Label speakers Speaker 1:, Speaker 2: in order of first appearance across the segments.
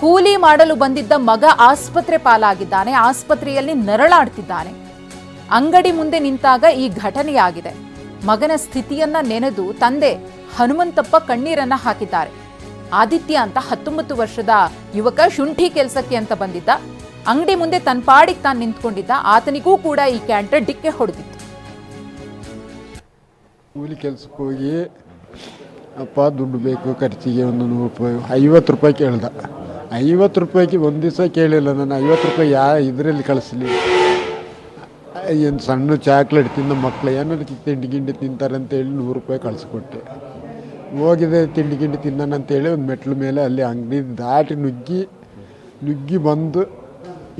Speaker 1: ಕೂಲಿ ಮಾಡಲು ಬಂದಿದ್ದ ಮಗ ಆಸ್ಪತ್ರೆ ಪಾಲಾಗಿದ್ದಾನೆ. ಆಸ್ಪತ್ರೆಯಲ್ಲಿ ನರಳಾಡ್ತಿದ್ದಾನೆ. ಅಂಗಡಿ ಮುಂದೆ ನಿಂತಾಗ ಈ ಘಟನೆಯಾಗಿದೆ ಮಗನ ಸ್ಥಿತಿಯನ್ನ ನೆನೆದು ತಂದೆ ಹನುಮಂತಪ್ಪ ಕಣ್ಣೀರನ್ನ ಹಾಕಿದ್ದಾರೆ. ಆದಿತ್ಯ ಅಂತ ಹತ್ತೊಂಬತ್ತು ವರ್ಷದ ಯುವಕ ಶುಂಠಿ ಕೆಲಸಕ್ಕೆ ಅಂತ ಬಂದಿದ್ದ. ಅಂಗಡಿ ಮುಂದೆ ತನ್ನ ಪಾಡಿಗೆ ತಾನು ನಿಂತ್ಕೊಂಡಿದ್ದ. ಆತನಿಗೂ ಕೂಡ ಈ ಕ್ಯಾಂಟರ್ ಡಿಕ್ಕೆ ಹೊಡೆದಿತ್ತು.
Speaker 2: ಕೂಲಿ ಕೆಲಸಕ್ಕೆ ಹೋಗಿ, ಅಪ್ಪ, ದುಡ್ಡು ಬೇಕು, ಖರ್ಚಿಗೆ ಒಂದು ನೂರು ರೂಪಾಯಿ, ಐವತ್ತು ರೂಪಾಯಿ ಕೇಳ್ದ. ಐವತ್ತು ರೂಪಾಯಿಗೆ ಒಂದು ದಿವಸ ಕೇಳಿಲ್ಲ ನಾನು. ಐವತ್ತು ರೂಪಾಯಿ ಯಾ ಇದರಲ್ಲಿ ಕಳಿಸ್ಲಿ. ಏನು ಸಣ್ಣ ಚಾಕ್ಲೇಟ್ ತಿಂದ ಮಕ್ಕಳು ಏನಾದ್ರು ತಿಂಡಿ ಗಿಂಡಿ ತಿಂತಾರೆ ಅಂತೇಳಿ ನೂರು ರೂಪಾಯಿ ಕಳಿಸ್ಕೊಟ್ಟೆ. ಹೋಗಿದೆ ತಿಂಡಿ ಗಿಂಡಿ ತಿನ್ನೋಣ ಅಂತೇಳಿ ಒಂದು ಮೆಟ್ಲು ಮೇಲೆ ಅಲ್ಲಿ ಅಂಗಡಿ ದಾಟಿ ನುಗ್ಗಿ ನುಗ್ಗಿ ಬಂದು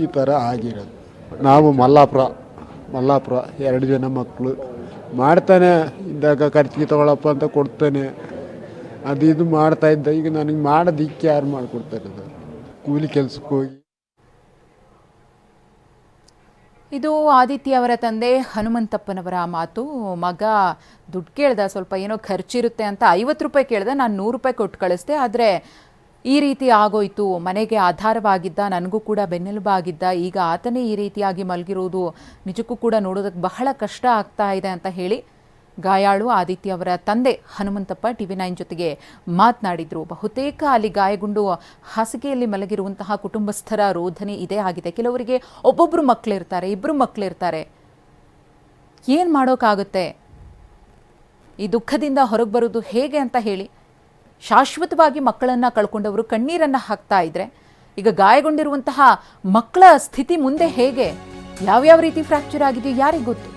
Speaker 2: ಈ ಥರ ಆಗಿರೋದು. ನಾವು ಮಲ್ಲಾಪುರ ಮಲ್ಲಾಪುರ ಎರಡು ಜನ ಮಕ್ಕಳು ಮಾಡ್ತಾನೆ, ಇದ್ದಾಗ ಖರ್ಚಿಗೆ ತಗೊಳಪ್ಪ ಅಂತ ಕೊಡ್ತಾನೆ. ಅದು ಇದು ಮಾಡ್ತಾ ಇದ್ದ. ಈಗ ನನಗೆ ಮಾಡೋದಿಕ್ಕೆ ಯಾರು ಮಾಡಿಕೊಡ್ತಾರೆ ಸರ್ ಕೂಲಿ ಕೆಲಸಕ್ಕೆ ಹೋಗಿ.
Speaker 1: ಇದು ಆದಿತ್ಯ ಅವರ ತಂದೆ ಹನುಮಂತಪ್ಪನವರ ಮಾತು. ಮಗ ದುಡ್ಡು ಕೇಳ್ದ, ಸ್ವಲ್ಪ ಏನೋ ಖರ್ಚಿರುತ್ತೆ ಅಂತ ಐವತ್ತು ರೂಪಾಯಿ ಕೇಳ್ದೆ, ನಾನು ನೂರು ರೂಪಾಯಿ ಕೊಟ್ಟು ಕಳಿಸ್ದೆ. ಆದರೆ ಈ ರೀತಿ ಆಗೋಯ್ತು. ಮನೆಗೆ ಆಧಾರವಾಗಿದ್ದ, ನನಗೂ ಕೂಡ ಬೆನ್ನೆಲುಬಾಗಿದ್ದ ಈಗ ಆತನೇ ಈ ರೀತಿಯಾಗಿ ಮಲಗಿರೋದು ನಿಜಕ್ಕೂ ಕೂಡ ನೋಡೋದಕ್ಕೆ ಬಹಳ ಕಷ್ಟ ಆಗ್ತಾ ಇದೆ ಅಂತ ಹೇಳಿ ಗಾಯಾಳು ಆದಿತ್ಯ ಅವರ ತಂದೆ ಹನುಮಂತಪ್ಪ ಟಿವಿ ನೈನ್ ಜೊತೆಗೆ ಮಾತನಾಡಿದ್ರು. ಬಹುತೇಕ ಅಲ್ಲಿ ಗಾಯಗೊಂಡು ಹಾಸಿಗೆಯಲ್ಲಿ ಮಲಗಿರುವಂತಹ ಕುಟುಂಬಸ್ಥರ ರೋಧನೆ ಇದೇ ಆಗಿದೆ. ಕೆಲವರಿಗೆ ಒಬ್ಬೊಬ್ಬರು ಮಕ್ಕಳಿರ್ತಾರೆ ಇಬ್ಬರು ಮಕ್ಕಳಿರ್ತಾರೆ ಏನು ಮಾಡೋಕ್ಕಾಗುತ್ತೆ ಈ ದುಃಖದಿಂದ ಹೊರಗೆ ಬರೋದು ಹೇಗೆ ಅಂತ ಹೇಳಿ, ಶಾಶ್ವತವಾಗಿ ಮಕ್ಕಳನ್ನು ಕಳ್ಕೊಂಡವರು ಕಣ್ಣೀರನ್ನು ಹಾಕ್ತಾ ಇದ್ರೆ, ಈಗ ಗಾಯಗೊಂಡಿರುವಂತಹ ಮಕ್ಕಳ ಸ್ಥಿತಿ ಮುಂದೆ ಹೇಗೆ? ಯಾವ್ಯಾವ ರೀತಿ ಫ್ರ್ಯಾಕ್ಚರ್ ಆಗಿದೆಯೋ ಯಾರಿಗೆ ಗೊತ್ತು?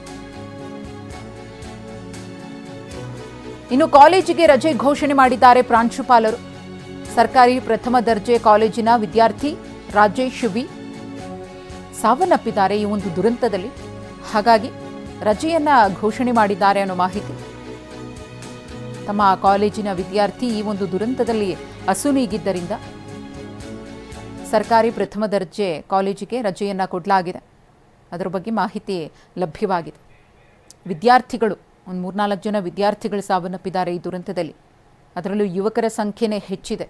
Speaker 1: ಇನ್ನು ಕಾಲೇಜಿಗೆ ರಜೆ ಘೋಷಣೆ ಮಾಡಿದ್ದಾರೆ ಪ್ರಾಂಶುಪಾಲರು. ಸರ್ಕಾರಿ ಪ್ರಥಮ ದರ್ಜೆ ಕಾಲೇಜಿನ ವಿದ್ಯಾರ್ಥಿ ರಾಜೇಶ್ ವಿ. ಸಾವನ್ನಪ್ಪಿದ್ದಾರೆ ಈ ಒಂದು ದುರಂತದಲ್ಲಿ. ಹಾಗಾಗಿ ರಜೆಯನ್ನ ಘೋಷಣೆ ಮಾಡಿದ್ದಾರೆ ಅನ್ನೋ ಮಾಹಿತಿ. ತಮ್ಮ ಕಾಲೇಜಿನ ವಿದ್ಯಾರ್ಥಿ ಈ ಒಂದು ದುರಂತದಲ್ಲಿ ಅಸುನೀಗಿದ್ದರಿಂದ ಸರ್ಕಾರಿ ಪ್ರಥಮ ದರ್ಜೆ ಕಾಲೇಜಿಗೆ ರಜೆಯನ್ನು ಕೊಡಲಾಗಿದೆ. ಅದರ ಬಗ್ಗೆ ಮಾಹಿತಿ ಲಭ್ಯವಾಗಿದೆ. ವಿದ್ಯಾರ್ಥಿಗಳು ಒಂದು ಮೂರ್ನಾಲ್ಕು ಜನ ವಿದ್ಯಾರ್ಥಿಗಳು ಸಾವನ್ನಪ್ಪಿದ್ದಾರೆ ಈ ದುರಂತದಲ್ಲಿ. ಅದರಲ್ಲೂ ಯುವಕರ ಸಂಖ್ಯೆನೇ ಹೆಚ್ಚಿದೆ.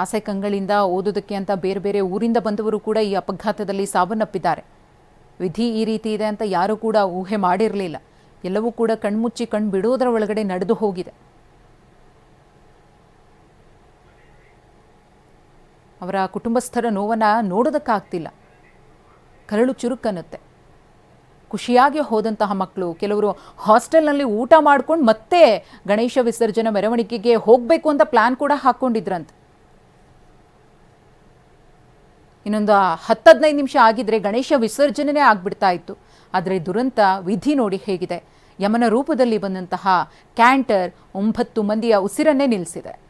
Speaker 1: ಆಸೆ ಕಂಗಳಿಂದ ಓದೋದಕ್ಕೆ ಅಂತ ಬೇರೆ ಬೇರೆ ಊರಿಂದ ಬಂದವರು ಕೂಡ ಈ ಅಪಘಾತದಲ್ಲಿ ಸಾವನ್ನಪ್ಪಿದ್ದಾರೆ. ವಿಧಿ ಈ ರೀತಿ ಇದೆ ಅಂತ ಯಾರೂ ಕೂಡ ಊಹೆ ಮಾಡಿರಲಿಲ್ಲ. ಎಲ್ಲವೂ ಕೂಡ ಕಣ್ಮುಚ್ಚಿ ಕಣ್ಣು ಬಿಡೋದರ ಒಳಗಡೆ ನಡೆದು ಹೋಗಿದೆ. ಅವರ ಕುಟುಂಬಸ್ಥರ ನೋವನ್ನು ನೋಡೋದಕ್ಕಾಗ್ತಿಲ್ಲ. ಕರಳು ಚುರುಕನ್ನುತ್ತೆ. ಖುಷಿಯಾಗಿ ಹೋದಂತಹ ಮಕ್ಕಳು. ಕೆಲವರು ಹಾಸ್ಟೆಲ್ನಲ್ಲಿ ಊಟ ಮಾಡ್ಕೊಂಡು ಮತ್ತೆ ಗಣೇಶ ವಿಸರ್ಜನೆ ಮೆರವಣಿಗೆಗೆ ಹೋಗಬೇಕು ಅಂತ ಪ್ಲಾನ್ ಕೂಡ ಹಾಕೊಂಡಿದ್ರಂತೆ ಇನ್ನೊಂದು ಹತ್ತು ಹದಿನೈದು ನಿಮಿಷ ಆಗಿದ್ರೆ ಗಣೇಶ ವಿಸರ್ಜನೆ ಆಗ್ಬಿಡ್ತಾ ಇತ್ತು. ಆದರೆ ದುರಂತ ವಿಧಿ ನೋಡಿ ಹೇಗಿದೆ. ಯಮನ ರೂಪದಲ್ಲಿ ಬಂದಂತಹ ಕ್ಯಾಂಟರ್ ಒಂಬತ್ತು ಮಂದಿಯ ಉಸಿರನ್ನೇ ನಿಲ್ಲಿಸಿದೆ.